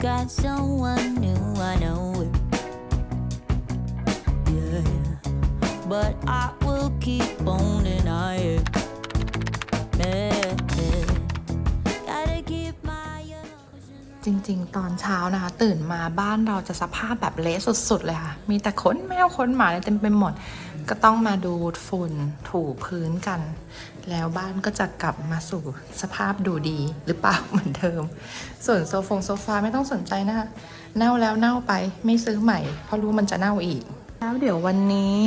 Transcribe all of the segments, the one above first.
got someone new, I know it. Yeah, but I will keep on denying. Yeah, yeah. Gotta keep my emotions. จริงๆ ตอนเช้านะคะ ตื่นมาบ้านเราจะสภาพแบบเละสุดๆ เลยค่ะ มีแต่ขนแมวขนหมาอะไรเต็มไปหมด ก็ต้องมาดูดฝุ่นถูพื้นกัน แล้วบ้านก็จะกลับมาสู่สภาพดูดีหรือเปล่าเหมือนเดิม ส่วนโซฟงโซฟาไม่ต้องสนใจนะคะเน่าแล้วเน่าไปไม่ซื้อใหม่ เพราะรู้มันจะเน่าอีก แล้วเดี๋ยววันนี้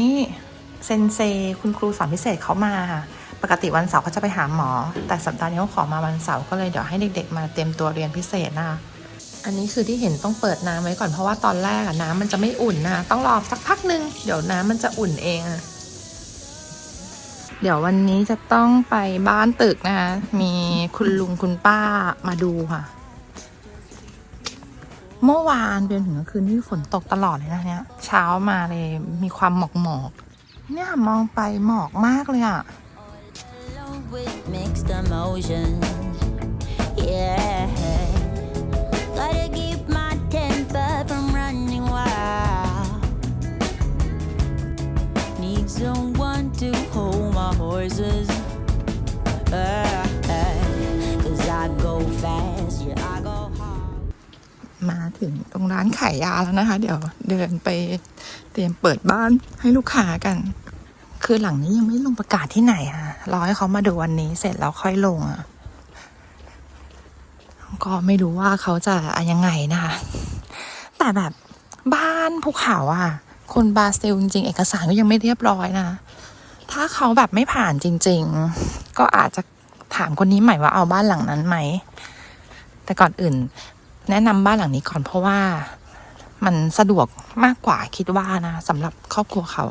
เซนเซคุณครูสอนพิเศษเขามาค่ะปกติวันเสาร์เขาจะไปหาหมอ แต่สัปดาห์นี้เขาขอมาวันเสาร์ก็เลยเดี๋ยวให้เด็กๆ มาเตรียมตัวเรียนพิเศษนะคะ อันนี้คือที่เห็นต้องเปิดน้ำไว้ก่อนเพราะว่าตอนแรกอะน้ำมันจะไม่อุ่นนะต้องรอสักพักหนึ่งเดี๋ยวน้ำมันจะอุ่นเองอะเดี๋ยววันนี้จะต้องไปบ้านตึกนะคะมีคุณลุงคุณป้ามาดูค่ะ เมื่อวานเป็นถึงกลางคืนที่ฝนตกตลอดเลยนะเนี่ย เช้ามาเลยมีความหมอกหมอกเนี่ยมองไปหมอกมากเลยอะ Alone with mixed emotions. Yeah. Need someone to hold my horses. Uh, Cause I go fast, yeah, I go hard. มาถึงตรงร้านขายยาแล้วนะคะ เดี๋ยวเดินไปเตรียมเปิดบ้านให้ลูกค้ากัน คือหลังนี้ยังไม่ลงประกาศที่ไหนอะรอให้เขามาดูวันนี้เสร็จแล้วค่อยลงอะก็ไม่รู้ว่าเขาจะอะยังไงนะคะ แต่แบบบ้านภูเขาอะ คนบราซิลจริงๆ เอกสารก็ยังไม่เรียบร้อยนะ ถ้าเขาแบบไม่ผ่านจริง ๆ ก็อาจจะถามคนนี้ใหม่ว่าเอาบ้านหลังนั้นไหม แต่ก่อนอื่น แนะนำบ้านหลังนี้ก่อนเพราะว่ามันสะดวกมากกว่าคิดว่านะสำหรับครอบครัวเขา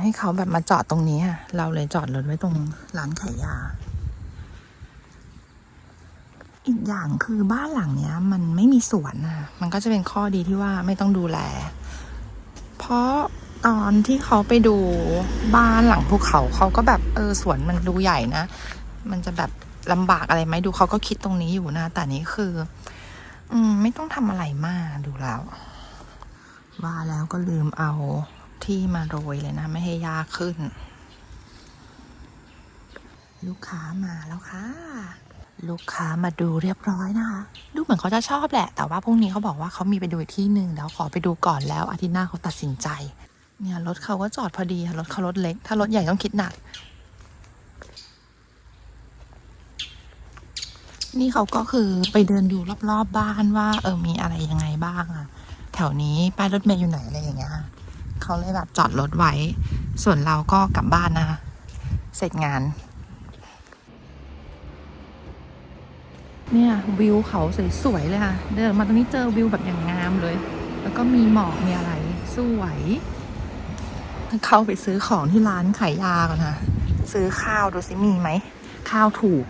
ให้เขาแบบมาจอดตรงนี้ค่ะเราเลยจอดรถไว้ตรงร้านขายยา อีกอย่างคือบ้านหลังเนี้ย มันไม่มีสวนนะมันก็จะเป็นข้อดีที่ว่าไม่ต้องดูแล เพราะตอนที่เขาไปดูบ้านหลังภูเขาเขาก็แบบเออสวนมันดูใหญ่นะ มันจะแบบลำบากอะไรไหมดูเขาก็คิดตรงนี้อยู่นะ แต่นี้คือ อืม ไม่ต้องทำอะไรมากดูแล้ว ว่าแล้วก็ลืมเอาที่มาโรยเลยนะ ไม่ให้ยากขึ้น ลูกค้ามาแล้วค่ะ ลูกค้ามาดูเรียบร้อยนะคะ ดูเหมือนเขาจะชอบแหละ แต่ว่าพรุ่งนี้เขาบอกว่าเขามีไปดูที่หนึ่งแล้วขอไปดูก่อนแล้วอาทิตย์หน้าเขาตัดสินใจ เนี่ยรถเขาก็จอดพอดีรถเขารถเล็ก ถ้ารถใหญ่ต้องคิดหนัก นี่เขาก็คือไปเดินดูรอบๆบบ้านว่า เออมีอะไรยังไงบ้างอะแถวนี้ป้ายรถเมย์อยู่ไหนอะไรอย่างเงี้ยเขาเลยแบบจอดรถไว้ ส่วนเราก็กลับบ้านนะคะเสร็จงาน เนี่ยวิวเขาสวยๆเลยค่ะ เดินมาตรงนี้เจอวิวแบบอย่างงามเลย แล้วก็มีหมอกมีอะไรสวย เข้าไปซื้อของที่ร้านขายยาก่อนค่ะ ซื้อข้าวดูสิมีไหม ข้าวถูก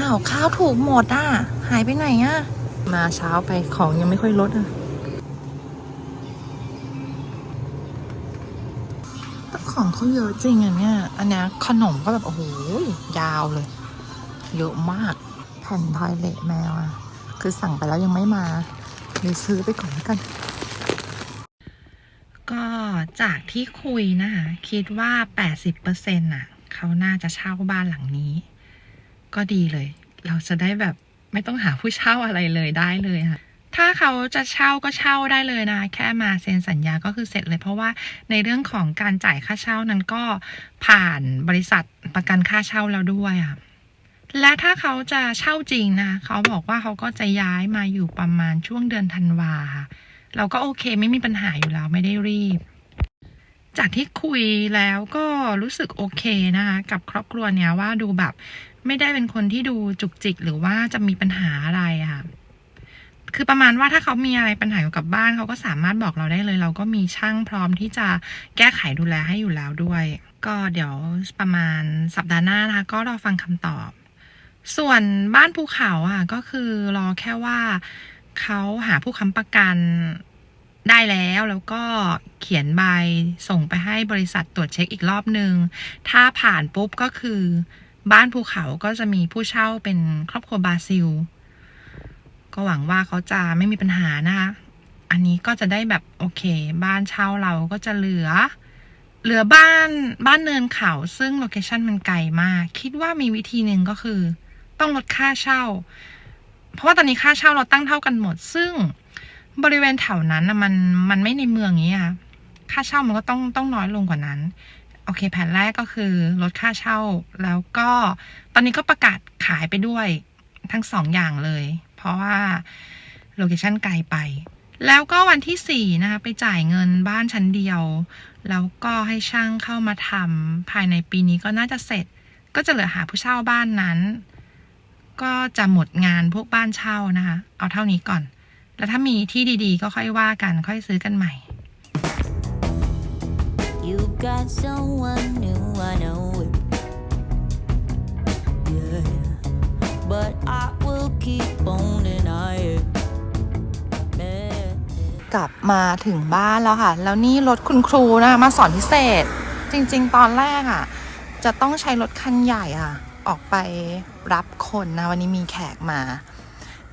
อ้าวข้าวถูกหมดอะ หายไปไหนอะ มาเช้าไปของยังไม่ค่อยลดอะแต่ ของเขาเยอะจริงอะเนี่ย อันนี้ขนมก็แบบ โอ้โห ยาวเลย เยอะมาก แผ่นทอยเล็ตแมวอะ คือสั่งไปแล้วยังไม่มาเลยซื้อไปก่อนแล้วกัน ก็จากที่คุยนะคะคิดว่า 80%น่ะ เขาน่าจะเช่าบ้านหลังนี้ ก็ดีเลย เราจะได้แบบไม่ต้องหาผู้เช่าอะไรเลยได้เลยค่ะ ถ้าเขาจะเช่าก็เช่าได้เลยนะ แค่มาเซ็นสัญญาก็คือเสร็จเลยเพราะว่าในเรื่องของการจ่ายค่าเช่านั้นก็ผ่านบริษัทประกันค่าเช่าแล้วด้วยอะและถ้าเขาจะเช่าจริงนะเขาบอกว่าเขาก็จะย้ายมาอยู่ประมาณช่วงเดือนธันวาค่ะเราก็โอเคไม่มีปัญหาอยู่แล้วไม่ได้รีบ จากที่คุยแล้วก็รู้สึกโอเคนะคะกับครอบครัวเนี้ยว่าดูแบบไม่ได้เป็นคนที่ดูจุกจิกหรือว่าจะมีปัญหาอะไรอะค่ะ คือประมาณว่าถ้าเขามีอะไรปัญหาเกี่ยวกับบ้านเขาก็สามารถบอกเราได้เลย เราก็มีช่างพร้อมที่จะแก้ไขดูแลให้อยู่แล้วด้วย ก็เดี๋ยวประมาณสัปดาห์หน้านะคะก็รอฟังคำตอบ ส่วนบ้านภูเขาอะก็คือรอแค่ว่าเขาหาผู้ค้ำประกันได้แล้วแล้วก็เขียนใบส่งไปให้บริษัทตรวจเช็คอีกรอบหนึ่งถ้าผ่านปุ๊บก็คือ บ้านภูเขาก็จะมีผู้เช่าเป็นครอบครัวบราซิล ก็หวังว่าเขาจะไม่มีปัญหานะคะ อันนี้ก็จะได้แบบโอเค บ้านเช่าเราก็จะเหลือ เหลือบ้านบ้านเนินเขาซึ่งโลเคชันมันไกลมาก คิดว่ามีวิธีหนึ่งก็คือ ต้องลดค่าเช่า เพราะว่าตอนนี้ค่าเช่าเราตั้งเท่ากันหมด ซึ่งบริเวณแถวนั้นนะมันมันไม่ในเมืองนี้ค่ะค่าเช่ามันก็ต้องต้องน้อยลงกว่านั้นโอเคแผนแรกก็คือลดค่าเช่าแล้วก็ตอนนี้ก็ประกาศขายไปด้วยทั้งสองอย่างเลย ราะว่าโลเคชันไกลไป แล้วก็วันที่สี่นะคะ ไปจ่ายเงินบ้านชั้นเดียว แล้วก็ให้ช่างเข้ามาทำภายในปีนี้ก็น่าจะเสร็จ ก็จะเหลือหาผู้เช่าบ้านนั้น ก็จะหมดงานพวกบ้านเช่านะคะ เอาเท่านี้ก่อน แล้วถ้ามีที่ดีๆ ก็ค่อยว่ากัน ค่อยซื้อกันใหม่ You got someone new, I know it. Yeah, but I will keep กลับมาถึงบ้านแล้วค่ะ แล้วนี่รถคุณครูนะมาสอนพิเศษ จริง ๆ ตอนแรกอะ จะต้องใช้รถคันใหญ่อะ ออกไปรับคนนะ วันนี้มีแขกมา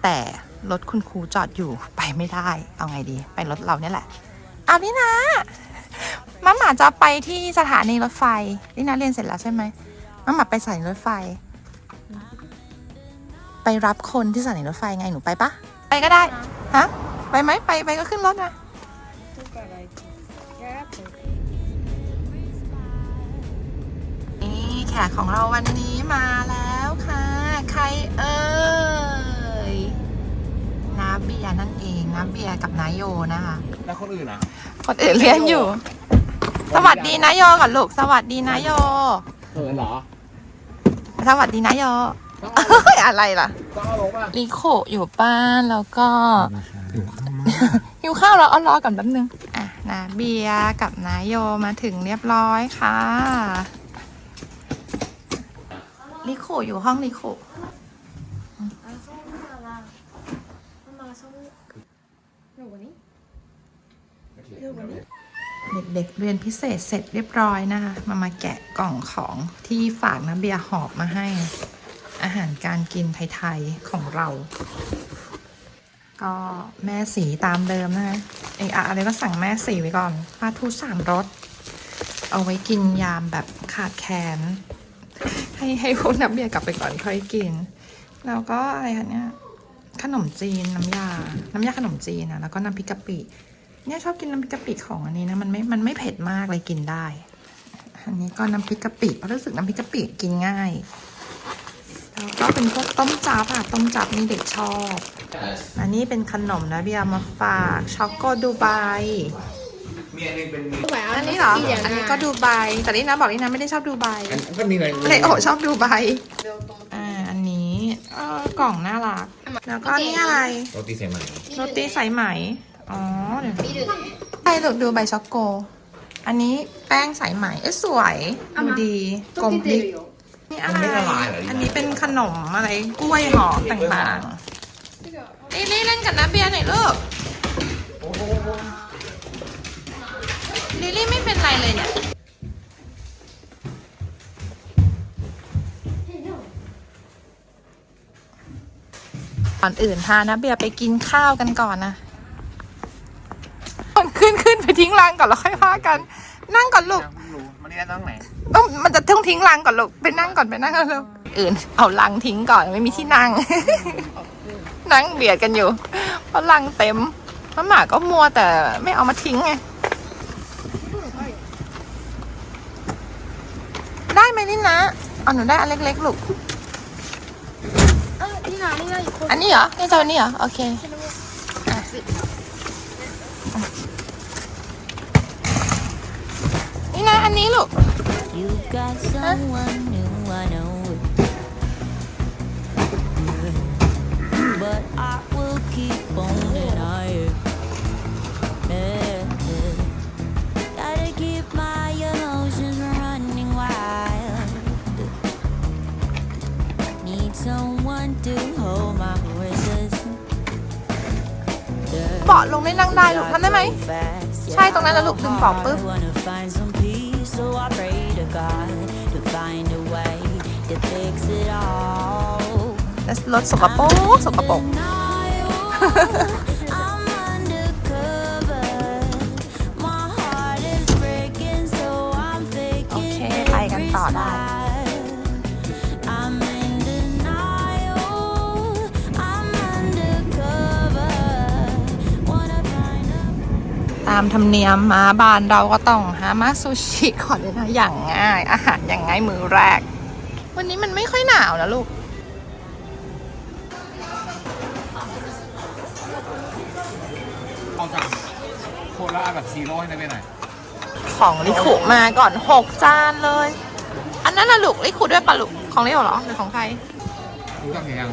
แต่รถคุณครูจอดอยู่ไปไม่ได้ เอาไงดี ไปรถเราเนี่ยแหละเอานี่นะมาหมาจะไปที่สถานีรถไฟนี่นะเรียนเสร็จแล้วใช่ไหมมาหมาไปสถานีรถไฟ ไปรับคนที่สถานีรถไฟไงหนูไปปะไปก็ได้ฮะ ไปไหมไปไปก็ขึ้นรถนะนี่แขกของเราวันนี้มาแล้วค่ะ ใครเอ่ยน้าเบียร์นั่นเองน้าเบียร์กับนายโยนะคะแล้วคนอื่นอะ คนอื่นเรียนอยู่ สวัสดีนายโยก่อนลูกสวัสดีนายโยเออเหรอ สวัสดีนายโยต้องเอ้ยอะไรล่ะต้องเอาลงป่ะลิโคอยู่บ้านแล้วก็ หิวข้าวแล้วเอารอก่อนแป๊บนึง อะนาเบียร์กับนายโยมาถึงเรียบร้อยค่ะลิโคอยู่ห้องลิโคเด็กๆเรียนพิเศษเสร็จเรียบร้อยนะคะ มามาแกะกล่องของที่ฝากนาเบียร์หอบมาให้ อาหารการกินไทย ๆ ของเรา ก็แม่สีตามเดิมนะคะเอกอะอะไรก็สั่งแม่สีไว้ก่อนปลาทูสามรสเอาไว้กินยามแบบขาดแคลนให้ให้พวกนับเบียร์กลับไปก่อนค่อยกิน แล้วก็อะไรคะเนี่ยขนมจีนน้ำยา น้ำยาขนมจีนอะแล้วก็น้ำพริกกะปิ เนี่ยชอบกินน้ำพริกกะปิของอันนี้นะมันไม่ มันไม่เผ็ดมากเลยกินได้ อันนี้ก็น้ำพริกกะปิเพราะรู้สึกน้ำพริกกะปิกินง่าย แล้วก็เป็นพวกต้มจับอะต้มจับนี่เด็กชอบ อันนี้เป็นขนมนะเบียร์มาฝากช็อกโกดูไบมีอันหนึงเป็นมีอันนี้เหรอ อันนี้ก็ดูไบแต่นี่นะบอกนี่นะไม่ได้ชอบดูไบอันก็มีอะไรเลยโอชอบดูไบอ่าอันนี้เออกล่องน่ารัก แล้วก็นี่อะไรโรตีเสียใหม่โรตีสายไหมอ๋อเดี๋ยวใช่ลูกดูใบช็อกโก อันนี้แป้งสายไหมเอ้ยสวยดูดีกลมพลิกนี่อะไรอันนี้เป็นขนมอะไรกล้วยหอมต่างๆ นี่นี่เล่นกับน้าเบียร์หน่อยลูกลิลลี่ไม่เป็นไรเลยเนี่ย ก่อนอื่นพานะเบียร์ไปกินข้าวกันก่อนนะขึ้นขึ้นไปทิ้งรังก่อนแล้วค่อยว่ากัน นั่งก่อนลูกไม่รู้มันนี่ได้ตั้งไหนต้องมันจะต้องทิ้งรังก่อนลูกไปนั่งก่อนไปนั่งก่อนลูกอื่น เอารังทิ้งก่อนไม่มีที่นั่ง นั่งเบียดกันอยู่ เพราะรังเต็มมะหมาก็มัวแต่ไม่เอามาทิ้งไง ได้ไหมนี่นะเอาหนูได้อันเล็กๆลูกนี่นะนี่นะอีกคนอันนี้เหรอนี่จะอันนี้เหรอ โอเคอะนี่นะอันนี้ลูก You got someone new, I know but I will keep on denying. Yeah, yeah. Gotta keep my emotions running wild. Need someone to hold my horses. Yeah. เบาะลงได้นั่งได้ลูกทำได้ไหม ใช่ตรงนั้นแหละลูกดึงเบาะปึ๊บ wanna find some peace, so I pray to God to find a way to take รถสกปรกสกปรก I'm undercover. My heart is breaking, so I'm faking โอเค ไปกันต่อได้ I'm in denial. I'm undercover. Wanna find a ตามธรรมเนียมมาบ้านเราก็ต้องหามาซูชิก่อนเลยนะอย่างง่าย อาหารอย่างง่ายมือแรก วันนี้มันไม่ค่อยหนาวนะลูก โคราชแบบซีโร่ให้ได้ไปหน่อยของลิคุมาก่อนหกจานเลย อันนั้นน่ะลูกลิคุด้วยปะลูกของลิโอเหรอหรือของใครรู้จักหรือยัง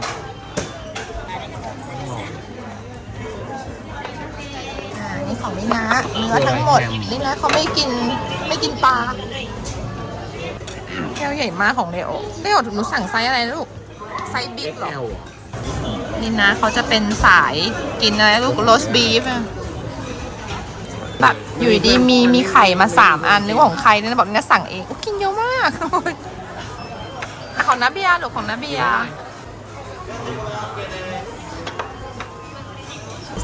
อ่านี่ของลินะเนื้อทั้งหมดลินะเขาไม่กินไม่กินปลาแก้วใหญ่มากของเลโอเลโอหนูสั่งไซส์อะไรนะลูกไซส์บิ๊กเหรอ XL เหรอนี่นะเขาจะเป็นสายกินอะไรลูกโรสบีฟแบบ อยู่ดีมีมีไข่มาสามอันนึกว่าของใครเนี่ยบอกเนี่ยสั่งเองกินเยอะมากของนาเบียร์ลูกของนาเบียร์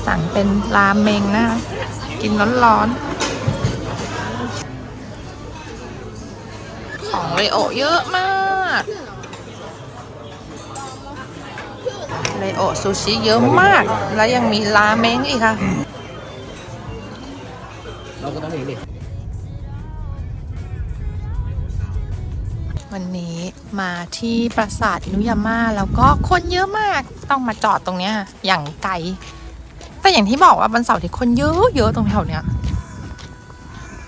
สั่งเป็นราเมงนะ กินร้อนๆ ของเรโอเยอะมากเลโอซูชิเยอะมาก แล้วยังมีราเมงอีกค่ะ เราก็ต้องมีดิวันนี้มาที่ปราสาทอินุยาม่าแล้วก็คนเยอะมากต้องมาจอดตรงเนี้ยอย่างไกล แต่อย่างที่บอกว่าวันเสาร์ที่คนเยอะเยอะตรงแถวเนี้ย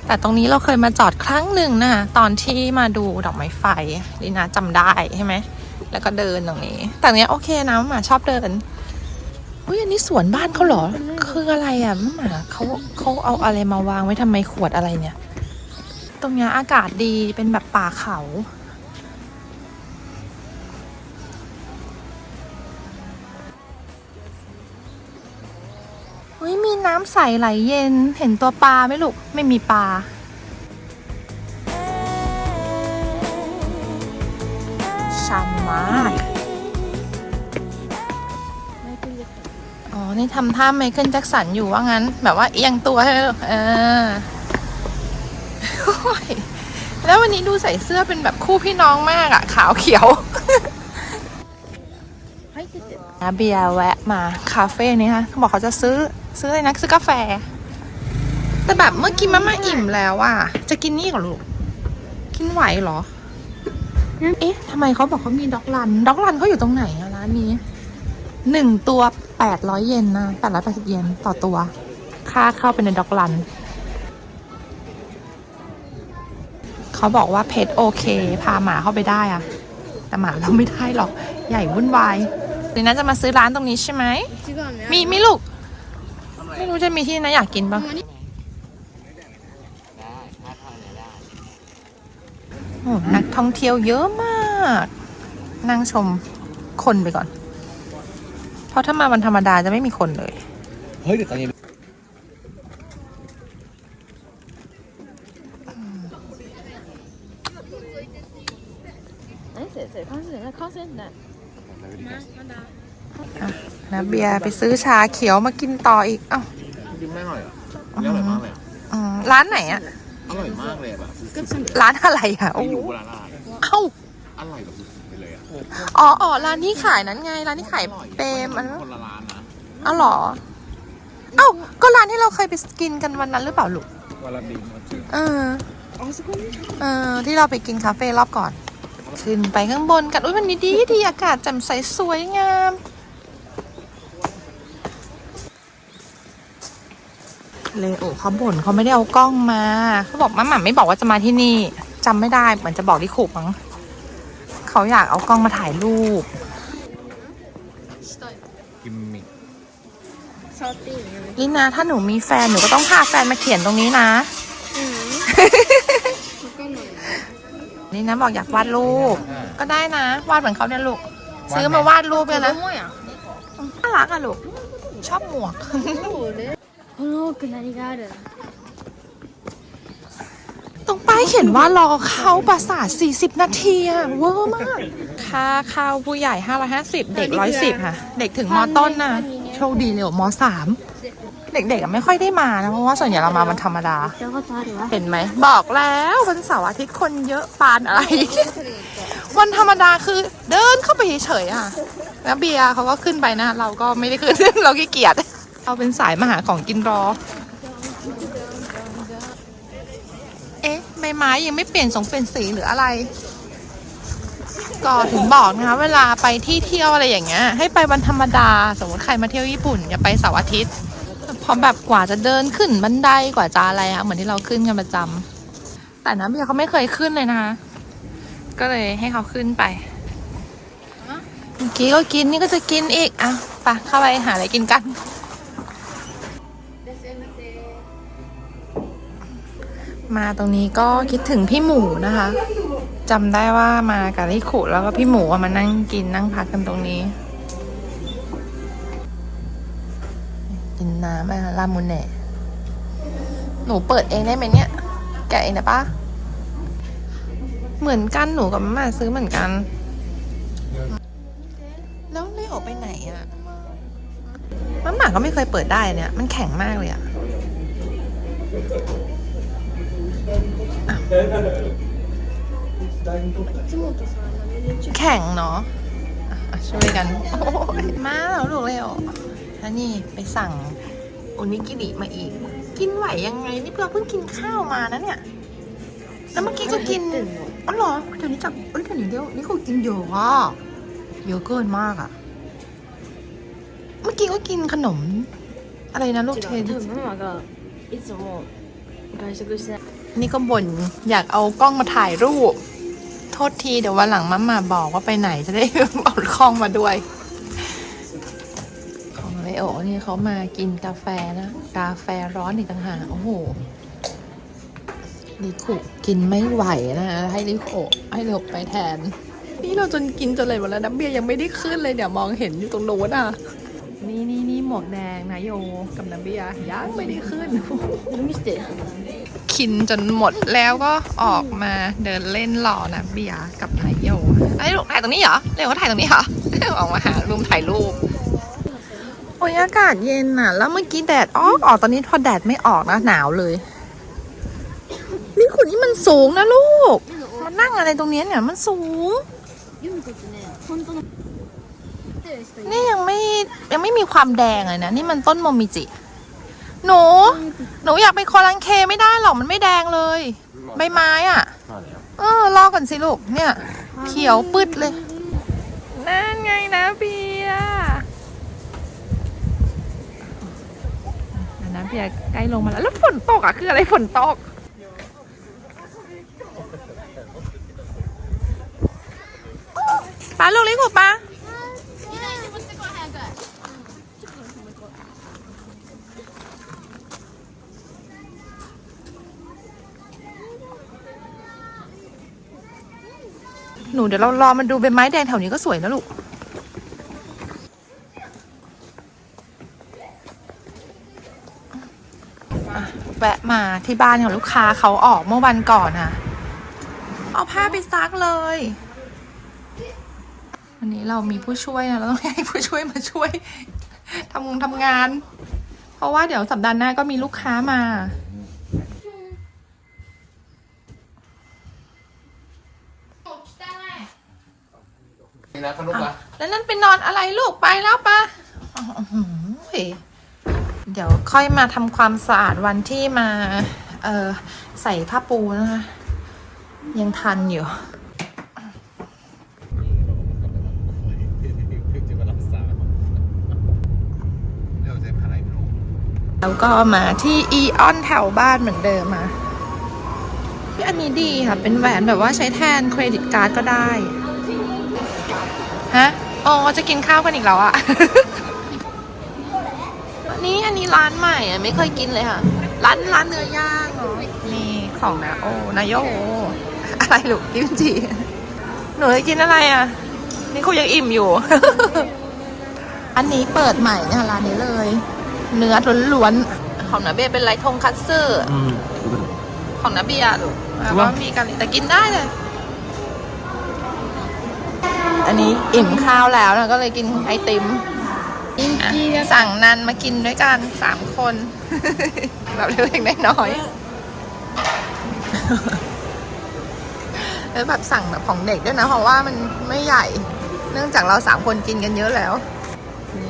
แต่ตรงนี้เราเคยมาจอดครั้งหนึ่งนะคะตอนที่มาดูดอกไม้ไฟลินาจำได้ใช่ไหมแล้วก็เดินตรงนี้ แต่เนี้ยโอเคนะหมาชอบเดินอุ้ยอันนี้สวนบ้านเขาเหรอ คืออะไรอะหมาเขาเขาเอาอะไรมาวางไว้ทำไมขวดอะไรเนี่ย ตรงนี้อากาศดีเป็นแบบป่าเขาเฮ้ยมีน้ำใสไหลเย็นเห็นตัวปลาไหมลูก ไม่มีปลาชันมาก นี่ทำท่าไมเคิลแจ็คสันอยู่ว่างั้น แบบว่าเอียงตัวใหมลูกเออโอ้ยแล้ววันนี้ดูใส่เสื้อเป็นแบบคู่พี่น้องมากอะขาวเขียวนาเบียร์แวะมาคาเฟ่นี้ค่ะเขาบอกเขาจะซื้อซื้ออะไรนะซื้อกาแฟ แต่แบบเมื่อกี้มาม่าอิ่มแล้วอะจะกินนี่เหรอลูก กินไหวเหรอ เอ๊ะทำไมเขาบอกเขามีด็อกรันด็อกรันเขาอยู่ตรงไหนอะร้านนี้ หนึ่งตัวแปดร้อยเยนนะแปดร้อยแปดสิบเยนต่อตัว ค่าเข้าไปในด็อกรัน เขาบอกว่าเพชรโอเค พาหมาเข้าไปได้อะแต่หมาเราไม่ได้หรอก ใหญ่วุ่นวายเดี๋ยวน่าจะมาซื้อร้านตรงนี้ใช่ไหม มีมีลูก ไม่รู้จะมีที่ไหนอยากกินบ้างโอ้นักท่องเที่ยวเยอะมาก นั่งชมคนไปก่อน เพราะถ้ามาวันธรรมดาจะไม่มีคนเลย เฮ้ยเดี๋ยวตอนนี้นะเบียร์ไปซื้อชาเขียวมากินต่ออีก เอ้ากินไม่อร่อยเหรอเรียกอร่อยมากเลยอะอืมร้านไหนอะอร่อยมากเลยอะแบบสุดร้านอะไรอะโอ้ๆไม่โหรู้ร้านอะไรเอ้า อร่อยแบบสุดๆไปเลยอะอ๋ออ๋อร้านนี้ขายนั้นไง ร้านนี้ขายอร่อย เปรมอันนั้นคนละร้านนะอ้าวเหรอเอ้าก็ร้านที่เราเคยไปกินกันวันนั้นหรือเปล่าลูกวาลาบินมาจืดเออเออที่เราไปกินคาเฟ่รอบก่อน ขึ้นไปข้างบนกันอุ้ยวันนี้ดีดีอากาศแจ่มใสสวยงาม เลโอเขาบ่นเขาไม่ได้เอากล้องมาเขาบอกมาหม่ำไม่บอกว่าจะมาที่นี่จำไม่ได้เหมือนจะบอกที่ขุมั้งเขาอยากเอากล้องมาถ่ายรูป ช้อปปิ้งลินาถ้าหนูมีแฟนหนูก็ต้องพาแฟนมาเขียนตรงนี้นะนี่นะบอกอยากวาดรูป ก็ได้นะ วาดเหมือนเขาเนี่ยลูก ซื้อมาวาดรูปเลยนะน่ารักอะลูก ชอบหมวกตรงป้ายเขียนว่ารอเขาประสาท40 นาทีอะเวอร์มาก ค่าข้าวผู้ใหญ่ 550 เด็ก 110 ค่ะ เด็กถึงมอต้นนะ คดีเลยมสามเด็กๆอะไม่ค่อยได้มานะเพราะว่าส่วนใหญ่เรามาวันธรรมดาเห็นไหม บอกแล้ววันเสาร์อาทิตย์คนเยอะปานอะไร วันธรรมดาคือเดินเข้าไปเฉยๆอะ แล้วเบียร์เขาก็ขึ้นไปนะ เราก็ไม่ได้ขึ้น เราขี้เกียจเราเป็นสายมาหาของกินรอ เอ๊ะใบไม้ยังไม่เปลี่ยนสงเปลี่ยนสีหรืออะไร ก็ถึงบอกนะคะ เวลาไปที่เที่ยวอะไรอย่างเงี้ย ให้ไปวันธรรมดา สมมติใครมาเที่ยวญี่ปุ่นอย่าไปเสาร์อาทิตย์เพราะแบบกว่าจะเดินขึ้นบันไดกว่าจะอะไรอะเหมือนที่เราขึ้นกันประจำแต่นะเบียร์เขาไม่เคยขึ้นเลยนะคะ ก็เลยให้เขาขึ้นไปเมื่อกี้ก็กินนี่ก็จะกินอีกอะไปเข้าไปหาอะไรกินกันมาตรงนี้ก็คิดถึงพี่หมูนะคะ จำได้ว่ามากับลิขุแล้วก็พี่หมูมานั่งกินนั่งพักกันตรงนี้ กินน้ำอะลามูเน่หนูเปิดเองได้ไหมเนี่ย แกะเองนะปะเหมือนกันหนูกับมาม่าซื้อเหมือนกัน แล้วเลโออกไปไหนอะมาม่าก็ไม่เคยเปิดได้เนี่ย มันแข็งมากเลยอะ แข็งเนาะช่วยกันมาแล้วลูกเร็วแล้วนี่ไปสั่งโอนิกิริมาอีก กินไหวยังไง นี่เราเพิ่งกินข้าวมานะเนี่ย แล้วเมื่อกี้ก็กินอ๋อเหรอเดี๋ยวนี้จับเอ้ยเดี๋ยวนี้เดี๋ยวนี่คงกินเยอะอะเยอะเกินมากอะ เมื่อกี้ก็กินขนม อะไรนะลูกเทนนี่ก็บ่นอยากเอากล้องมาถ่ายรูป ษที เดี๋ยววันหลังมัมมาบอกว่าไปไหนจะได้เอาคล้องมาด้วย ของไลโอนี่เขามากินกาแฟนะ กาแฟร้อนอีกต่างหากโอ้โหลิคุกินไม่ไหวนะคะให้ลิโคให้ลิโคไปแทน นี่เราจนกินจนเลยหมดแล้วน้ำเบียยังไม่ได้ขึ้นเลยเนี่ยมองเห็นอยู่ตรงโน้นอะนี่นี่นี่หมวกแดงนายโยกับน้ำเบียยังไม่ได้ขึ้น กินจนหมดแล้วก็ออกมาเดินเล่นหล่อนะเบียกับนายโยไอ้ลูกถ่ายตรงนี้เหรอเร็วก็ถ่ายตรงนี้เหรอออกมาหาลูมถ่ายรูปโอ้ยอากาศเย็นอะ แล้วเมื่อกี้แดดออกออกตอนนี้พอแดดไม่ออกนะหนาวเลย นี่คุณนี่มันสูงนะลูก มันนั่งอะไรตรงนี้เนี่ยมันสูง นี่ยังไม่ยังไม่มีความแดงเลยนะ นี่มันต้นโมมิจิ หนู หนูอยากไปคอลังเคไม่ได้หรอกมันไม่แดงเลย ใบไม้อะเออรอก่อนสิลูกเนี่ย เขียวปึ๊ดเลย นั่นไงนะเบียร์นะเบียร์ใกล้ลงมาแล้วแล้วฝนตกอะคืออะไรฝนตกปลาลูกเล็กกว่าปลา หนูเดี๋ยวเรารอมันดูใบไม้แดงแถวนี้ก็สวยนะลูก แวะมาที่บ้านของลูกค้าเขาออกเมื่อวันก่อนอะเอาผ้าไปซักเลย วันนี้เรามีผู้ช่วยนะเราต้องให้ผู้ช่วยมาช่วยทำงงทำงาน เพราะว่าเดี๋ยวสัปดาห์หน้าก็มีลูกค้ามา นี่นะขนุกละแล้วนั่นเป็นนอนอะไรลูกไปแล้วปะอ๋ออื้อหือเดี๋ยวค่อยมาทำความสะอาดวันที่มา เออใส่ผ้าปูนะคะ ยังทันอยู่เดี๋ยวจะพาอะไรไม่รู้แล้วก็มาที่อีออนแถวบ้านเหมือนเดิมมาอันนี้ดีค่ะ เป็นแหวนแบบว่าใช้แทนเครดิตการ์ดก็ได้ ฮะอ๋อจะกินข้าวกันอีกแล้วอะอันนี้อันนี้ร้านใหม่อะไม่เคยกินเลยค่ะ ร้านร้านเนื้อย่างเหรอนี่ของนาโอนาโยอะไรลูกกิมจิหนูจะกินอะไรอะนี่คุณยังอิ่มอยู่ อันนี้เปิดใหม่เนี่ยร้านนี้เลย เนื้อล้วนๆของนาเบะเป็นไรทงคัตสึอืมของนาเบียร์ลูกแล้วก็มีกะหรี่แต่กินได้เลย อันนี้อิ่มข้าวแล้วนะก็เลยกินไอติมอะสั่งนันมากินด้วยกันสามคน แบบเล็กๆน้อยๆแล้วแบบสั่งแบบของเด็กด้วยนะ เพราะว่ามันไม่ใหญ่ เนื่องจากเราสามคนกินกันเยอะแล้ว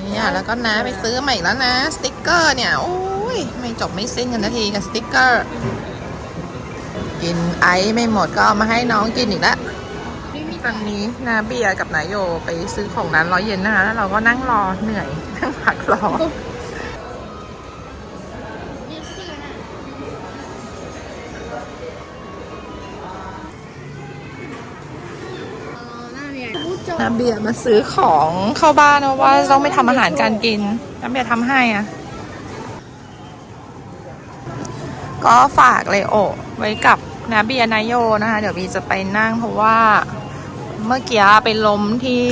นี่อะแล้วก็นะไปซื้อใหม่แล้วนะ สติกเกอร์เนี่ย โอ้ยไม่จบไม่สิ้นกันนาทีกับสติกเกอร์ กินไอซ์ไม่หมดก็เอามาให้น้องกินอีกแล้ว ตอนนี้นาเบียกับนายโยไปซื้อของร้านร้อยเย็นนะคะแล้วเราก็นั่งรอเหนื่อย นั่งพักรอน้ำเบียมาซื้อของเข้าบ้านนะว่าต้องไม่ทำอาหารการกินน้ำเบียทำให้อะ ก็ฝากเลโอไว้กับนาเบียนายโยนะคะ เดี๋ยวบีจะไปนั่งเพราะว่า เมื่อกี้ไปล้มที่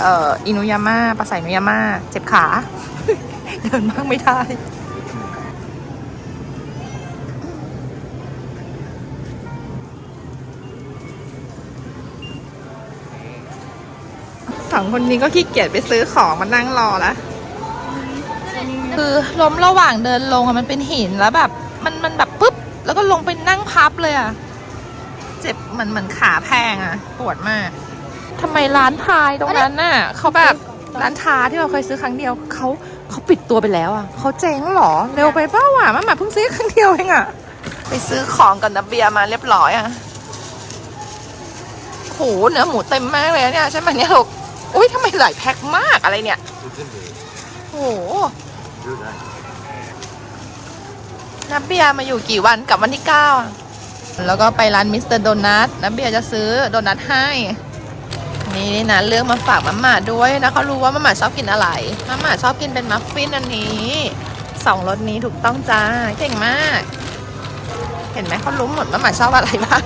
เอ่ออินุยาม่าปราสาทอินุยาม่าเจ็บขา เดินมากไม่ได้สองคนนี้ก็ขี้เกียจไปซื้อของมานั่งรอล้วคือล้มระหว่างเดินลงอะมันเป็นหินแล้วแบบ มันมันแบบปุ๊บ แล้วก็ลงไปนั่งพับเลยอะเจ็บเหมือนเหมือนขาแพงอะปวดมาก ทำไมร้านทายตรงนั้นน่ะเขาแบบร้านทาที่เราเคยซื้อครั้งเดียวเขาเขาปิดตัวไปแล้วอะเขาเจ๊งเหรอเร็วไปเปล่าวะมาหมาเพิ่งซื้อครั้งเดียวเองอะไปซื้อของกับนับเบียร์มาเรียบร้อยอะโหเนื้อหมูเต็มมากเลยอะเนี่ยใช่ไหมเนี่ยลูกอุ้ยทำไมหลายแพ็คมากอะไรเนี่ยโหนับเบียร์มาอยู่กี่วันกลับวันที่เก้าอะแล้วก็ไปร้านมิสเตอร์โดนัทนับเบียร์จะซื้อโดนัทให้ นี่นะเลือกมาฝากมาม่าด้วยนะเขารู้ว่ามาม่าชอบกินอะไรมาม่าชอบกินเป็นมัฟฟินอันนี้สองรสนี้ถูกต้องจ้าเก่งมาก เห็นไหมเขารู้หมดว่ามาม่าชอบอะไรบ้าง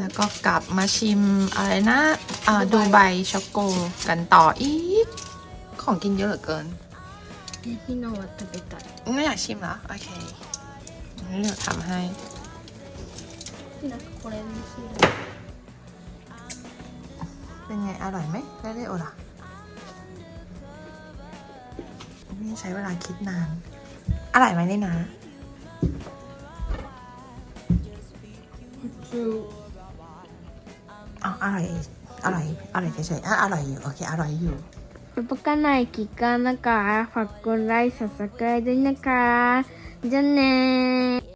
แล้วก็กลับมาชิมอะไรนะดูใบช็อกโกกันต่ออีก ของกินเยอะเหลือเกินพี่นวัจะไปตัดไม่อยากชิมเหรอ โอเคเดี๋ยวทำให้เป็นไง อร่อยไหมได้เลยโอล่ะนี่ใช้เวลาคิดนาน อร่อยไหมนี่นะ อ๋ออร่อยอร่อยอร่อยเฉยๆอะอร่อยอยู่โอเคอร่อยอยู่พบกันในกิจกรรมนะคะฝากกดไลค์สับสไครต์ด้วยนะคะจะเน่